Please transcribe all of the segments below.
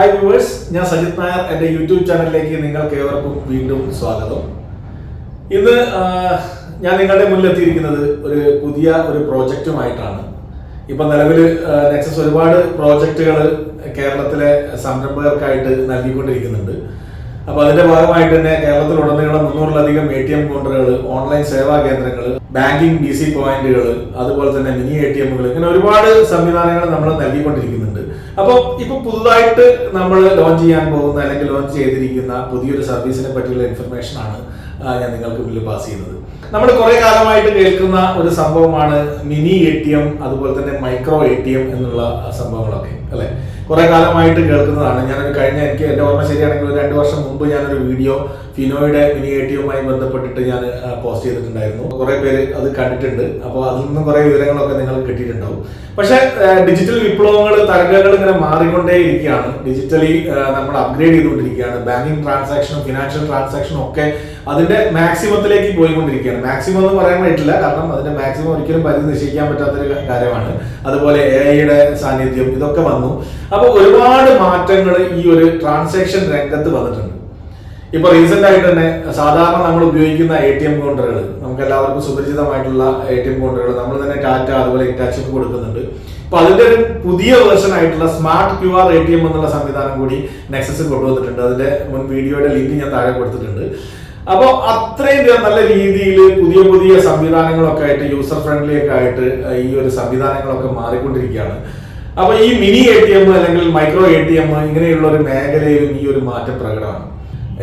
Hi viewers ഞാൻ സജിത് നായർ. എന്റെ YouTube ചാനലിലേക്ക് നിങ്ങൾക്ക് ഏവർക്കും വീണ്ടും സ്വാഗതം. ഇന്ന് ഞാൻ നിങ്ങളുടെ മുന്നിൽ എത്തിയിരിക്കുന്നത് ഒരു പുതിയ ഒരു പ്രോജക്റ്റുമായിട്ടാണ്. ഇപ്പം നിലവിൽ നെക്സസ് ഒരുപാട് പ്രോജക്റ്റുകൾ കേരളത്തിലെ സംരംഭകർക്കായിട്ട് നൽകിക്കൊണ്ടിരിക്കുന്നുണ്ട്. അപ്പോൾ അതിന്റെ ഭാഗമായിട്ട് തന്നെ കേരളത്തിലുടനീളം മുന്നൂറിലധികം എ ടി എം കൗണ്ടറുകൾ ഓൺലൈൻ സേവാ കേന്ദ്രങ്ങൾ ബാങ്കിങ് ബി സി പോയിന്റുകൾ അതുപോലെ തന്നെ മിനി എ ടി എമ്മുകൾ ഇങ്ങനെ ഒരുപാട് സംവിധാനങ്ങൾ നമ്മൾ നൽകിക്കൊണ്ടിരിക്കുന്നുണ്ട്. അപ്പോൾ ഇപ്പൊ പുതുതായിട്ട് നമ്മൾ ലോഞ്ച് ചെയ്യാൻ പോകുന്ന അല്ലെങ്കിൽ ലോഞ്ച് ചെയ്തിരിക്കുന്ന പുതിയൊരു സർവീസിനെ പറ്റിയുള്ള ഇൻഫർമേഷൻ ആണ് ഞാൻ നിങ്ങൾക്ക് മുന്നിൽ പാസ് ചെയ്യുന്നത്. നമ്മൾ കുറെ കാലമായിട്ട് കേൾക്കുന്ന ഒരു സംഭവമാണ് മിനി എ ടി എം അതുപോലെ തന്നെ മൈക്രോ എ ടി എം എന്നുള്ള സംഭവങ്ങളൊക്കെ അല്ലെ? കുറെ കാലമായിട്ട് കേൾക്കുന്നതാണ്. ഞാനൊരു കഴിഞ്ഞ എനിക്ക് എന്റെ ഓർമ്മ ശരിയാണെങ്കിൽ രണ്ട് വർഷം മുമ്പ് ഞാനൊരു വീഡിയോ ഫിനോയുടെ മിനി എ ടി എമ്മുമായി ബന്ധപ്പെട്ടിട്ട് ഞാൻ പോസ്റ്റ് ചെയ്തിട്ടുണ്ടായിരുന്നു. കുറെ പേര് അത് കണ്ടിട്ടുണ്ട്. അപ്പോൾ അതിൽ നിന്നും കുറെ വിവരങ്ങളൊക്കെ നിങ്ങൾ കിട്ടിയിട്ടുണ്ടാവും. പക്ഷേ ഡിജിറ്റൽ വിപ്ലവങ്ങൾ തരംഗങ്ങൾ ഇങ്ങനെ മാറിക്കൊണ്ടേ ഇരിക്കുകയാണ്. ഡിജിറ്റലി നമ്മൾ അപ്ഗ്രേഡ് ചെയ്തുകൊണ്ടിരിക്കുകയാണ്. ബാങ്കിങ് ട്രാൻസാക്ഷനും ഫിനാൻഷ്യൽ ട്രാൻസാക്ഷനും ഒക്കെ അതിന്റെ മാക്സിമത്തിലേക്ക് പോയിക്കൊണ്ടിരിക്കുകയാണ് മാക്സിമം എന്ന് പറയാൻ പറ്റില്ല കാരണം അതിന്റെ മാക്സിമം ഒരിക്കലും പരിധി നിശ്ചയിക്കാൻ പറ്റാത്തൊരു കാര്യമാണ്. അതുപോലെ എ ഐയുടെ സാന്നിധ്യം ഇതൊക്കെ വന്നു. അപ്പോൾ ഒരുപാട് മാറ്റങ്ങൾ ഈ ഒരു ട്രാൻസാക്ഷൻ രംഗത്ത് വന്നിട്ടുണ്ട്. ഇപ്പൊ റീസെന്റ് ആയിട്ട് തന്നെ സാധാരണ നമ്മൾ ഉപയോഗിക്കുന്ന എ ടി എം കൗണ്ടറുകൾ നമുക്ക് എല്ലാവർക്കും സുപരിചിതമായിട്ടുള്ള എ ടി എം കൗണ്ടറുകൾ നമ്മൾ തന്നെ ടാറ്റ അതുപോലെ ഇറ്റാച്ചൊക്കെ കൊടുക്കുന്നുണ്ട്. അപ്പൊ അതിന്റെ ഒരു പുതിയ വേർഷൻ ആയിട്ടുള്ള smart Q R A T M എന്നുള്ള സംവിധാനം കൂടി നെക്സസ് കൊണ്ടുവന്നിട്ടുണ്ട്. അതിന്റെ മുൻ വീഡിയോയുടെ ലിങ്ക് ഞാൻ താഴെ കൊടുത്തിട്ടുണ്ട്. അപ്പോൾ അത്രയും നല്ല രീതിയിൽ പുതിയ പുതിയ സംവിധാനങ്ങളൊക്കെ ആയിട്ട് യൂസർ ഫ്രണ്ട്ലി ഒക്കെ ആയിട്ട് ഈ ഒരു സംവിധാനങ്ങളൊക്കെ മാറിക്കൊണ്ടിരിക്കുകയാണ്. അപ്പൊ ഈ മിനി എ ടി എം അല്ലെങ്കിൽ മൈക്രോ എ ടി എം ഇങ്ങനെയുള്ള ഒരു മേഖലയിലും ഈ ഒരു മാറ്റം പ്രകടമാണ്.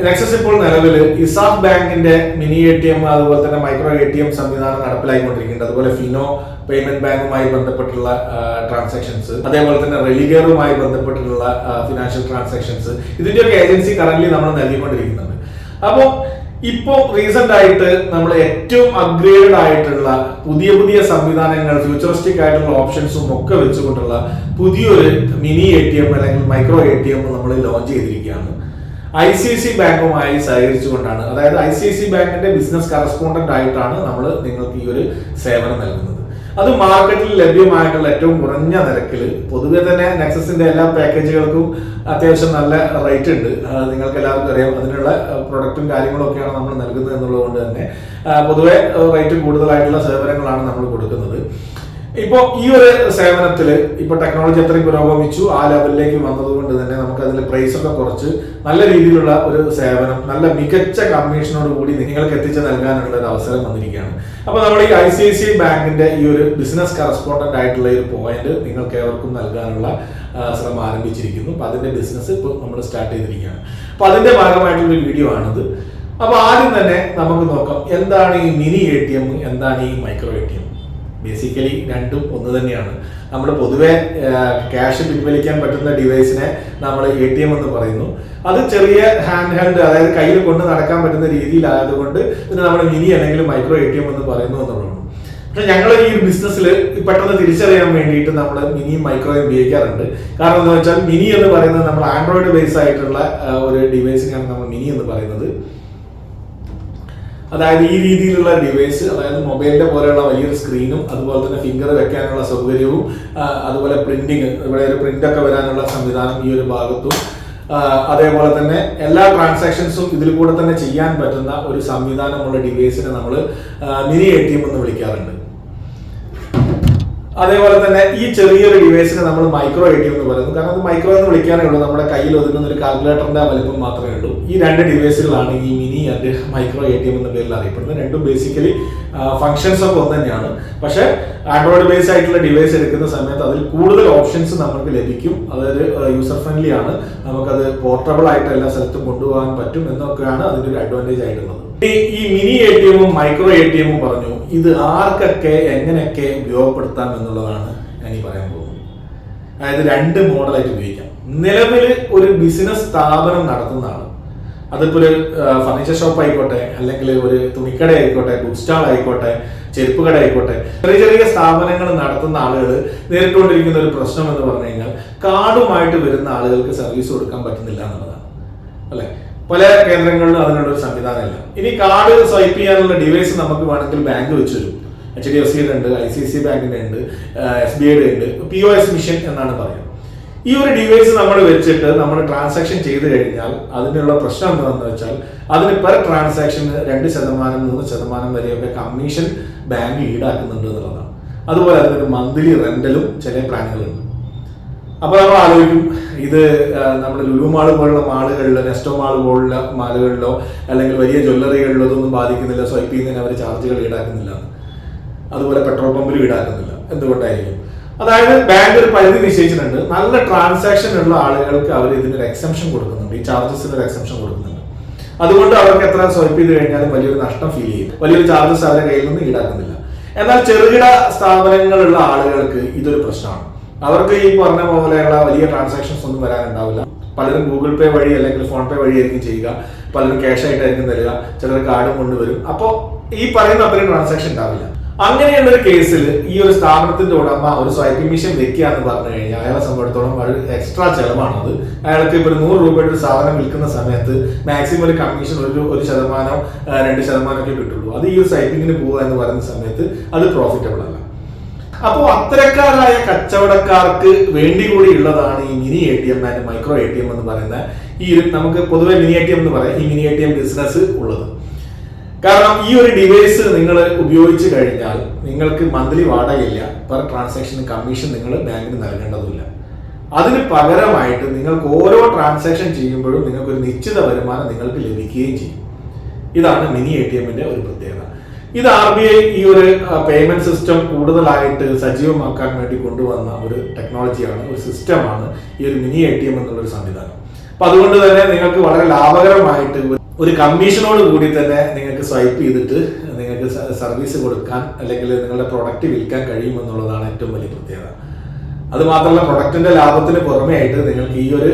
നെക്സസ് ഇപ്പോൾ നിലവിൽ ഇസാഫ് ബാങ്കിന്റെ മിനി എ ടി എം അതുപോലെ തന്നെ മൈക്രോ എ ടി എം സംവിധാനം നടപ്പിലായിക്കൊണ്ടിരിക്കുന്നുണ്ട്. അതുപോലെ ഫിനോ പേയ്മെന്റ് ബാങ്കുമായി ബന്ധപ്പെട്ടുള്ള ട്രാൻസാക്ഷൻസ് അതേപോലെ തന്നെ റെലിഗറുമായി ബന്ധപ്പെട്ടുള്ള ഫിനാൻഷ്യൽ ട്രാൻസാക്ഷൻസ് ഇതിന്റെ ഒക്കെ ഏജൻസി കറന്റ് നമ്മൾ നൽകിക്കൊണ്ടിരിക്കുന്നുണ്ട്. അപ്പോൾ ഇപ്പോ റീസെന്റ് ആയിട്ട് നമ്മൾ ഏറ്റവും അപ്ഗ്രേഡ് ആയിട്ടുള്ള പുതിയ പുതിയ സംവിധാനങ്ങൾ ഫ്യൂച്ചറിസ്റ്റിക് ആയിട്ടുള്ള ഓപ്ഷൻസും ഒക്കെ വെച്ചുകൊണ്ടുള്ള പുതിയൊരു മിനി എ ടി എം അല്ലെങ്കിൽ മൈക്രോ എ ടി എം നമ്മൾ ലോഞ്ച് ചെയ്തിരിക്കുകയാണ്. ഐ സി സി ബാങ്കുമായി സഹകരിച്ചുകൊണ്ടാണ്. അതായത് ഐ സി സി ബാങ്കിന്റെ ബിസിനസ് കറസ്പോണ്ടന്റ് ആയിട്ടാണ് നമ്മൾ നിങ്ങൾക്ക് ഈ ഒരു സേവനം നൽകുന്നത്. അത് മാർക്കറ്റിൽ ലഭ്യമായിട്ടുള്ള ഏറ്റവും കുറഞ്ഞ നിരക്കിൽ. പൊതുവെ തന്നെ നെക്സസിന്റെ എല്ലാ പാക്കേജുകൾക്കും അത്യാവശ്യം നല്ല റേറ്റ് ഉണ്ട്. നിങ്ങൾക്ക് എല്ലാവർക്കും അറിയാം. അതിനുള്ള പ്രൊഡക്റ്റും കാര്യങ്ങളും ഒക്കെയാണ് നമ്മൾ നൽകുന്നത് എന്നുള്ളത് കൊണ്ട് തന്നെ. പൊതുവെ റേറ്റ് കൂടുതലായിട്ടുള്ള സേവനങ്ങളാണ് നമ്മൾ കൊടുക്കുന്നത്. ഇപ്പോ ഈ ഒരു സേവനത്തിൽ ഇപ്പൊ ടെക്നോളജി അത്രയും പുരോഗമിച്ചു ആ ലെവലിലേക്ക് വന്നത് കൊണ്ട് തന്നെ നമുക്ക് അതിൽ പ്രൈസ് ഒക്കെ കുറച്ച് നല്ല രീതിയിലുള്ള ഒരു സേവനം നല്ല മികച്ച കമ്മീഷനോട് കൂടി നിങ്ങൾക്ക് എത്തിച്ചു നൽകാനുള്ള ഒരു അവസരം വന്നിരിക്കുകയാണ്. അപ്പൊ നമ്മൾ ഈ ഐ സി ഐ സി ബാങ്കിന്റെ ഈ ഒരു ബിസിനസ് കറസ്പോണ്ടന്റ് ആയിട്ടുള്ള ഒരു പോയിന്റ് നിങ്ങൾക്ക് ഏവർക്കും നൽകാനുള്ള ശ്രമം ആരംഭിച്ചിരിക്കുന്നു. അപ്പൊ അതിന്റെ ബിസിനസ് ഇപ്പോൾ നമ്മൾ സ്റ്റാർട്ട് ചെയ്തിരിക്കുകയാണ്. അപ്പൊ അതിന്റെ ഭാഗമായിട്ടുള്ള ഒരു വീഡിയോ ആണിത്. അപ്പൊ ആദ്യം തന്നെ നമുക്ക് നോക്കാം എന്താണ് ഈ മിനി എ എന്താണ് ഈ മൈക്രോ എം ബേസിക്കലി രണ്ടും ഒന്ന് തന്നെയാണ്. നമ്മൾ പൊതുവെ ക്യാഷ് പിൻവലിക്കാൻ പറ്റുന്ന ഡിവൈസിനെ നമ്മൾ എ ടി എം എന്ന് പറയുന്നു. അത് ചെറിയ ഹാൻഡ് ഹാൻഡ് അതായത് കയ്യിൽ കൊണ്ട് നടക്കാൻ പറ്റുന്ന രീതിയിലായതുകൊണ്ട് ഇതിന് നമ്മൾ മിനി അല്ലെങ്കിൽ മൈക്രോ എ ടി എം എന്ന് പറയുന്നു എന്നുള്ളതാണ്. പക്ഷെ ഞങ്ങൾ ഈ ബിസിനസ്സിൽ പെട്ടെന്ന് തിരിച്ചറിയാൻ വേണ്ടിയിട്ട് നമ്മൾ മിനി മൈക്രോ ഉപയോഗിക്കാറുണ്ട് കാരണം എന്താ വെച്ചാൽ മിനി എന്ന് പറയുന്നത് നമ്മൾ ആൻഡ്രോയിഡ് ബേസ് ആയിട്ടുള്ള ഒരു ഡിവൈസിനാണ് നമ്മൾ മിനി എന്ന് പറയുന്നത്. അതായത് ഈ രീതിയിലുള്ള ഡിവൈസ് അതായത് മൊബൈലിന്റെ പോലെയുള്ള വലിയൊരു സ്ക്രീനും അതുപോലെ തന്നെ ഫിംഗർ വെക്കാനുള്ള സൗകര്യവും അതുപോലെ പ്രിന്റിങ് ഇവിടെ ഒരു പ്രിന്റ് ഒക്കെ വരാനുള്ള സംവിധാനം ഈ ഒരു ഭാഗത്തും അതേപോലെ തന്നെ എല്ലാ ട്രാൻസാക്ഷൻസും ഇതിൽ കൂടെ തന്നെ ചെയ്യാൻ പറ്റുന്ന ഒരു സംവിധാനമുള്ള ഡിവൈസിനെ നമ്മൾ മിനി എ ടി എം എന്ന് വിളിക്കാറുണ്ട്. അതേപോലെ തന്നെ ഈ ചെറിയൊരു ഡിവൈസിനെ നമ്മൾ മൈക്രോ എ ടി എന്ന് പറയുന്നു. കാരണം അത് മൈക്രോ എന്ന് വിളിക്കാനേ ഉള്ളൂ. നമ്മുടെ കയ്യിൽ ഒതുങ്ങുന്ന ഒരു കാൽക്കുലേറ്ററിന്റെ വലുപ്പം മാത്രമേ ഉള്ളൂ. ഈ രണ്ട് ഡിവൈസുകളാണ് ഈ mini and micro A T M എന്ന പേരിൽ അറിയപ്പെടുന്നത്. രണ്ടും ബേസിക്കലി ഫംഗ്ഷൻസ് ഒക്കെ ഒന്ന് തന്നെയാണ്. പക്ഷേ ആൻഡ്രോയിഡ് ബേസ് ആയിട്ടുള്ള ഡിവൈസ് എടുക്കുന്ന സമയത്ത് അതിൽ കൂടുതൽ ഓപ്ഷൻസ് നമുക്ക് ലഭിക്കും. അതായത് യൂസർ ഫ്രണ്ട്ലി ആണ്. നമുക്കത് പോർട്ടബിൾ ആയിട്ട് എല്ലാ സ്ഥലത്തും കൊണ്ടുപോകാൻ പറ്റും എന്നൊക്കെയാണ് അതിന്റെ ഒരു അഡ്വാന്റേജ് ആയിട്ടുള്ളത്. ഈ മിനി എ ടി എമ്മും മൈക്രോ എ ടി എമ്മും പറഞ്ഞു ഇത് ആർക്കൊക്കെ എങ്ങനെയൊക്കെ ഉപയോഗപ്പെടുത്താം എന്നുള്ളതാണ് ഞാൻ ഈ പറയാൻ പോകുന്നത്. അതായത് രണ്ട് മോഡലായിട്ട് ഉപയോഗിക്കാം. നിലവിൽ ഒരു ബിസിനസ് സ്ഥാപനം നടത്തുന്ന ആൾ അതിപ്പോൾ ഒരു ഫർണിച്ചർ ഷോപ്പ് ആയിക്കോട്ടെ അല്ലെങ്കിൽ ഒരു തുണിക്കട ആയിക്കോട്ടെ ബുക്ക് സ്റ്റാൾ ആയിക്കോട്ടെ ചെരുപ്പ് കട ആയിക്കോട്ടെ ചെറിയ ചെറിയ സ്ഥാപനങ്ങൾ നടത്തുന്ന ആളുകൾ നേരിട്ടുകൊണ്ടിരിക്കുന്ന ഒരു പ്രശ്നം എന്ന് പറഞ്ഞു കഴിഞ്ഞാൽ കാർഡുമായിട്ട് വരുന്ന ആളുകൾക്ക് സർവീസ് കൊടുക്കാൻ പറ്റുന്നില്ല എന്നുള്ളതാണ്. അല്ലെ? പല കേന്ദ്രങ്ങളിലും അതിനുള്ള ഒരു സംവിധാനമില്ല. ഇനി കാർഡ് സ്വൈപ്പ് ചെയ്യാനുള്ള ഡിവൈസ് നമുക്ക് വേണമെങ്കിൽ ബാങ്ക് വെച്ച് തരും. എച്ച് ഡി എഫ് സിയുടെ ഉണ്ട് ഐ സി സി ബാങ്കിന്റെ ഉണ്ട് എസ് ബി ഐയുടെ ഉണ്ട്. പി ഒ എസ് മിഷൻ എന്നാണ് പറയുന്നത്. ഈ ഒരു ഡിവൈസ് നമ്മൾ വെച്ചിട്ട് നമ്മൾ ട്രാൻസാക്ഷൻ ചെയ്ത് കഴിഞ്ഞാൽ അതിനുള്ള പ്രശ്നം എന്താണെന്ന് വെച്ചാൽ അതിന് പെർ ട്രാൻസാക്ഷന് രണ്ട് ശതമാനം മൂന്ന് ശതമാനം വരെയൊക്കെ കമ്മീഷൻ ബാങ്ക് ഈടാക്കുന്നുണ്ട് എന്നുള്ളതാണ്. അതുപോലെ അതിനൊരു മന്ത്ലി റെന്റലും ചില പ്ലാനുകളുണ്ട് അപ്പോൾ നമ്മൾ ആലോചിക്കും ഇത് നമ്മുടെ ലുലു മാൾ പോലുള്ള മാളുകളിലോ നെസ്റ്റോ മാൾ പോലുള്ള മാളുകളിലോ അല്ലെങ്കിൽ വലിയ ജ്വല്ലറികളിലോ ഒന്നും ബാധിക്കുന്നില്ല. സ്വൈപ്പ് ചെയ്യുന്നതിന് അവർ ചാർജുകൾ ഈടാക്കുന്നില്ല. അതുപോലെ പെട്രോൾ പമ്പിലും ഈടാക്കുന്നില്ല. എന്തുകൊണ്ടായിരിക്കും? അതായത് ബാങ്ക് ഒരു പരിധി നിശ്ചയിച്ചിട്ടുണ്ട്. നല്ല ട്രാൻസാക്ഷൻ ഉള്ള ആളുകൾക്ക് അവർ ഇതിനൊരു എക്സംഷൻ കൊടുക്കുന്നുണ്ട്. ഈ ചാർജസിന് ഒരു എക്സംഷൻ കൊടുക്കുന്നുണ്ട്. അതുകൊണ്ട് അവർക്ക് എത്ര സ്വൈപ്പ് ചെയ്ത് കഴിഞ്ഞാലും വലിയൊരു നഷ്ടം ഫീൽ ചെയ്യും വലിയൊരു ചാർജസ് അവരുടെ കയ്യിൽ നിന്ന് ഈടാക്കുന്നില്ല. എന്നാൽ ചെറുകിട സ്ഥാപനങ്ങളുള്ള ആളുകൾക്ക് ഇതൊരു പ്രശ്നമാണ്. അവർക്ക് ഈ പറഞ്ഞ പോലെയുള്ള വലിയ ട്രാൻസാക്ഷൻസ് ഒന്നും വരാനുണ്ടാവില്ല. പലരും ഗൂഗിൾ പേ വഴി അല്ലെങ്കിൽ ഫോൺ പേ വഴി ആയിരിക്കും ചെയ്യുക. പലരും ക്യാഷ് ആയിട്ടായിരിക്കും തരിക. ചിലർ കാർഡും കൊണ്ടുവരും. അപ്പോൾ ഈ പറയുന്ന അത്രയും ട്രാൻസാക്ഷൻ ഉണ്ടാവില്ല. അങ്ങനെയുള്ള ഒരു കേസിൽ ഈ ഒരു സ്ഥാപനത്തിന്റെ ഉടമ ഒരു സ്വൈപ്പിംഗ് മിഷൻ വെക്കുക എന്ന് പറഞ്ഞു കഴിഞ്ഞാൽ അയാളെ സംബന്ധിച്ചിടത്തോളം ഒരു എക്സ്ട്രാ ചെലവാണത് അയാൾക്ക് ഇപ്പോൾ ഒരു നൂറ് രൂപയുടെ ഒരു സാധനം വിൽക്കുന്ന സമയത്ത് മാക്സിമം ഒരു കമ്മീഷൻ ഒരു ഒരു ശതമാനം രണ്ട് ശതമാനമൊക്കെ കിട്ടുള്ളൂ. അത് ഈ ഒരു സ്വൈപ്പിങ്ങിന് പോവുക എന്ന് പറയുന്ന സമയത്ത് അത് പ്രോഫിറ്റബിൾ അല്ല. അപ്പോൾ അത്തരക്കാരായ കച്ചവടക്കാർക്ക് വേണ്ടി കൂടി ഉള്ളതാണ് ഈ mini A T M micro A T M എന്ന് പറയുന്ന ഈ നമുക്ക് പൊതുവെ മിനി എ ടി എം എന്ന് പറയാം. ഈ mini A T M business ഉള്ളത്. കാരണം ഈ ഒരു ഡിവൈസ് നിങ്ങൾ ഉപയോഗിച്ച് കഴിഞ്ഞാൽ നിങ്ങൾക്ക് മന്ത്ലി വാടകയില്ല. പെർ ട്രാൻസാക്ഷൻ കമ്മീഷൻ നിങ്ങൾ ബാങ്കിന് നൽകേണ്ടതില്ല അതിന് പകരമായിട്ട് നിങ്ങൾക്ക് ഓരോ ട്രാൻസാക്ഷൻ ചെയ്യുമ്പോഴും നിങ്ങൾക്ക് ഒരു നിശ്ചിത വരുമാനം നിങ്ങൾക്ക് ലഭിക്കുകയും ചെയ്യും. ഇതാണ് മിനി എ ടി എമ്മിന്റെ ഒരു പ്രത്യേകത. ഇത് ആർ ബി ഐ ഈ ഒരു പേയ്മെന്റ് സിസ്റ്റം കൂടുതലായിട്ട് സജീവമാക്കാൻ വേണ്ടി കൊണ്ടുവന്ന ഒരു ടെക്നോളജിയാണ് ഒരു സിസ്റ്റമാണ് ഈ ഒരു മിനി എ ടി എം എന്നുള്ള ഒരു സംവിധാനം. അപ്പൊ അതുകൊണ്ട് തന്നെ നിങ്ങൾക്ക് വളരെ ലാഭകരമായിട്ട് ഒരു കമ്മീഷനോട് കൂടി തന്നെ നിങ്ങൾക്ക് സ്വൈപ്പ് ചെയ്തിട്ട് നിങ്ങൾക്ക് സർവീസ് കൊടുക്കാൻ അല്ലെങ്കിൽ നിങ്ങളുടെ പ്രൊഡക്റ്റ് വിൽക്കാൻ കഴിയുമെന്നുള്ളതാണ് ഏറ്റവും വലിയ പ്രത്യേകത. അതുമാത്രമല്ല പ്രൊഡക്റ്റിന്റെ ലാഭത്തിന് പുറമെ ആയിട്ട് നിങ്ങൾക്ക് ഈ ഒരു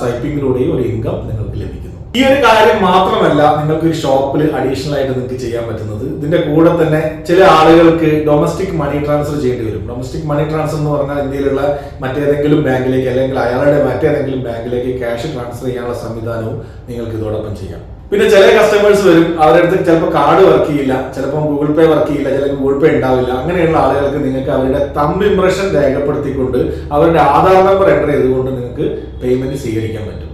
സ്വൈപ്പിങ്ങിലൂടെയും ഒരു ഇൻകം നിങ്ങൾക്ക് ലഭിക്കുന്നു ഈ ഒരു കാര്യം മാത്രമല്ല നിങ്ങൾക്ക് ഒരു ഷോപ്പിൽ അഡീഷണൽ ആയിട്ട് നിങ്ങൾക്ക് ചെയ്യാൻ പറ്റുന്നത്. ഇതിന്റെ കൂടെ തന്നെ ചില ആളുകൾക്ക് ഡൊമസ്റ്റിക് മണി ട്രാൻസ്ഫർ ചെയ്യേണ്ടി വരും. ഡൊമസ്റ്റിക് മണി ട്രാൻസ്ഫർ എന്ന് പറഞ്ഞാൽ ഇന്ത്യയിലുള്ള മറ്റേതെങ്കിലും ബാങ്കിലേക്ക് അല്ലെങ്കിൽ അയാളുടെ മറ്റേതെങ്കിലും ബാങ്കിലേക്ക് ക്യാഷ് ട്രാൻസ്ഫർ ചെയ്യാനുള്ള സംവിധാനവും നിങ്ങൾക്ക് ഇതോടൊപ്പം ചെയ്യാം. പിന്നെ ചില കസ്റ്റമേഴ്സ് വരും അവരുടെ അടുത്ത് ചിലപ്പോൾ കാർഡ് വർക്ക് ചെയ്യില്ല ചിലപ്പോൾ ഗൂഗിൾ പേ വർക്ക് ചെയ്യില്ല ചിലപ്പോൾ ഗൂഗിൾ പേ ഉണ്ടാവില്ല. അങ്ങനെയുള്ള ആളുകൾക്ക് നിങ്ങൾക്ക് അവരുടെ തമ്പ് ഇംപ്രഷൻ രേഖപ്പെടുത്തിക്കൊണ്ട് അവരുടെ ആധാർ നമ്പർ എന്റർ ചെയ്തുകൊണ്ട് നിങ്ങൾക്ക് പേയ്മെന്റ് സ്വീകരിക്കാൻ പറ്റും.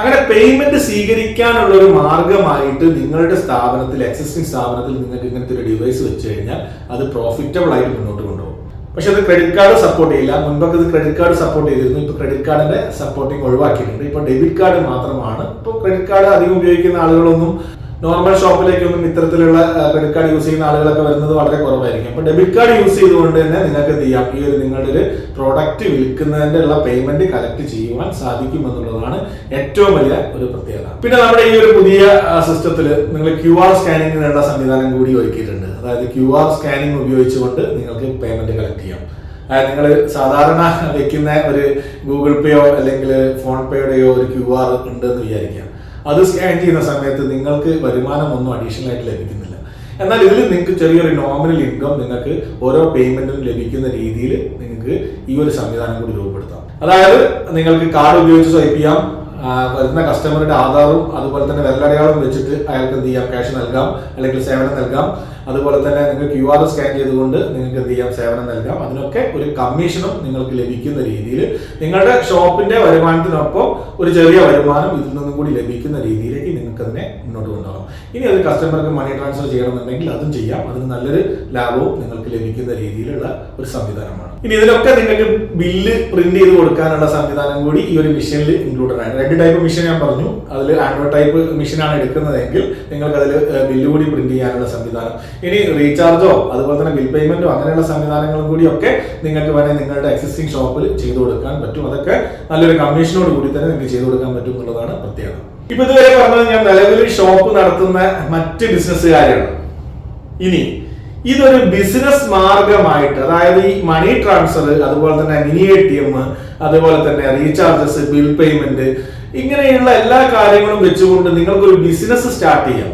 അങ്ങനെ പേയ്മെന്റ് സ്വീകരിക്കാനുള്ള ഒരു മാർഗമായിട്ട് നിങ്ങളുടെ സ്ഥാപനത്തിൽ എക്സിസ്റ്റിംഗ് സ്ഥാപനത്തിൽ നിങ്ങൾക്ക് ഇങ്ങനത്തെ ഒരു ഡിവൈസ് വെച്ച് കഴിഞ്ഞാൽ അത് പ്രോഫിറ്റബിൾ ആയിട്ട് മുന്നോട്ട് കൊണ്ടുപോകും. പക്ഷെ അത് ക്രെഡിറ്റ് കാർഡ് സപ്പോർട്ട് ചെയ്യില്ല. മുൻപൊക്കെ അത് ക്രെഡിറ്റ് കാർഡ് സപ്പോർട്ട് ചെയ്തിരുന്നു. ഇപ്പൊ ക്രെഡിറ്റ് കാർഡിന്റെ സപ്പോർട്ടിങ് ഒഴിവാക്കിയിട്ടുണ്ട്. ഇപ്പൊ ഡെബിറ്റ് കാർഡ് മാത്രമാണ്. ഇപ്പൊ ക്രെഡിറ്റ് കാർഡ് അധികം ഉപയോഗിക്കുന്ന ആളുകളൊന്നും നോർമൽ ഷോപ്പിലേക്കൊന്നും ഇത്തരത്തിലുള്ള ക്രെഡിറ്റ് കാർഡ് യൂസ് ചെയ്യുന്ന ആളുകളൊക്കെ വരുന്നത് വളരെ കുറവായിരിക്കും. അപ്പൊ ഡെബിറ്റ് കാർഡ് യൂസ് ചെയ്തുകൊണ്ട് തന്നെ നിങ്ങൾക്ക് എന്ത് ചെയ്യാം? ഈ ഒരു നിങ്ങളുടെ ഒരു പ്രോഡക്റ്റ് വിൽക്കുന്നതിന്റെ ഉള്ള പേയ്മെന്റ് കളക്ട് ചെയ്യുവാൻ സാധിക്കും എന്നുള്ളതാണ് ഏറ്റവും വലിയ ഒരു പ്രത്യേകത. പിന്നെ നമ്മുടെ ഈ ഒരു പുതിയ സിസ്റ്റത്തിൽ നിങ്ങൾ ക്യു ആർ സ്കാനിങ്ങിനുള്ള സംവിധാനം കൂടി ഒരുക്കിയിട്ടുണ്ട്. അതായത് ക്യു ആർ സ്കാനിങ് ഉപയോഗിച്ചുകൊണ്ട് നിങ്ങൾക്ക് പേയ്മെന്റ് കളക്ട് ചെയ്യാം. അതായത് നിങ്ങൾ സാധാരണ വെക്കുന്ന ഒരു ഗൂഗിൾ പേയോ അല്ലെങ്കിൽ ഫോൺ പേയുടെയോ ഒരു ക്യു ആർ ഉണ്ട് എന്ന് വിചാരിക്കാം. അത് സ്കാൻ ചെയ്യുന്ന സമയത്ത് നിങ്ങൾക്ക് വരുമാനം ഒന്നും അഡീഷണൽ ആയിട്ട് ലഭിക്കുന്നില്ല. എന്നാൽ ഇതിൽ നിങ്ങൾക്ക് ചെറിയൊരു നോമിനൽ ഇൻകം നിങ്ങൾക്ക് ഓരോ പേയ്മെന്റും ലഭിക്കുന്ന രീതിയിൽ നിങ്ങൾക്ക് ഈ ഒരു സംവിധാനം കൂടി രൂപപ്പെടുത്താം. അതായത് നിങ്ങൾക്ക് കാർഡ് ഉപയോഗിച്ച് സ്വൈപ്പ് ചെയ്യാം വരുന്ന കസ്റ്റമറുടെ ആധാറും അതുപോലെ തന്നെ വിരലടയാളം വെച്ചിട്ട് അയാൾക്ക് എന്ത് ചെയ്യാം? ക്യാഷ് നൽകാം. അല്ലെങ്കിൽ സേവനം നൽകാം. അതുപോലെ തന്നെ നിങ്ങൾ ക്യു ആർ സ്കാൻ ചെയ്തുകൊണ്ട് നിങ്ങൾക്ക് എന്ത് ചെയ്യാം? സേവനം നൽകാം. അതിനൊക്കെ ഒരു കമ്മീഷനും നിങ്ങൾക്ക് ലഭിക്കുന്ന രീതിയിൽ നിങ്ങളുടെ ഷോപ്പിന്റെ വരുമാനത്തിനൊപ്പം ഒരു ചെറിയ വരുമാനം ഇതിൽ നിന്നും കൂടി ലഭിക്കുന്ന രീതിയിലേക്ക് നിങ്ങൾക്ക് അതിനെ മുന്നോട്ട് കൊണ്ടുപോകാം. ഇനി അത് കസ്റ്റമർക്ക് മണി ട്രാൻസ്ഫർ ചെയ്യണമെന്നുണ്ടെങ്കിൽ അതും ചെയ്യാം. അതിന് നല്ലൊരു ലാഭവും നിങ്ങൾക്ക് ലഭിക്കുന്ന രീതിയിലുള്ള ഒരു സംവിധാനമാണ്. ഇനി ഇതിലൊക്കെ നിങ്ങൾക്ക് ബില്ല് പ്രിന്റ് ചെയ്ത് കൊടുക്കാനുള്ള സംവിധാനം കൂടി ഈ ഒരു മെഷീനിൽ ഇൻക്ലൂഡഡ് ആണ്. രണ്ട് ടൈപ്പ് മെഷീൻ ഞാൻ പറഞ്ഞു. അതിൽ ആൻഡ്രോയിഡ് ടൈപ്പ് മെഷീനാണ് എടുക്കുന്നതെങ്കിൽ നിങ്ങൾക്ക് അതിൽ ബില്ല് കൂടി പ്രിന്റ് ചെയ്യാനുള്ള സംവിധാനം. ഇനി റീചാർജോ അതുപോലെ തന്നെ ബിൽ പേയ്മെന്റോ അങ്ങനെയുള്ള സംവിധാനങ്ങളും കൂടി ഒക്കെ നിങ്ങൾക്ക് വേണേൽ നിങ്ങളുടെ എക്സിസ്റ്റിംഗ് ഷോപ്പിൽ ചെയ്തു കൊടുക്കാൻ പറ്റും. അതൊക്കെ നല്ലൊരു കമ്മീഷനോട് കൂടി തന്നെ നിങ്ങൾക്ക് ചെയ്തു കൊടുക്കാൻ പറ്റും എന്നുള്ളതാണ് പ്രത്യേകത. ഇപ്പൊ ഇതുവരെ പറഞ്ഞത് ഞാൻ നിലവിൽ ഷോപ്പ് നടത്തുന്ന മറ്റ് ബിസിനസ്സുകാരാണ് ഇനി ഇതൊരു ബിസിനസ് മാർഗമായിട്ട് അതായത് ഈ മണി ട്രാൻസ്ഫർ അതുപോലെ തന്നെ മിനി എ ടി എം അതുപോലെ തന്നെ റീചാർജസ് ബിൽ പേയ്മെന്റ് ഇങ്ങനെയുള്ള എല്ലാ കാര്യങ്ങളും വെച്ചുകൊണ്ട് നിങ്ങൾക്ക് ഒരു ബിസിനസ് സ്റ്റാർട്ട് ചെയ്യാം.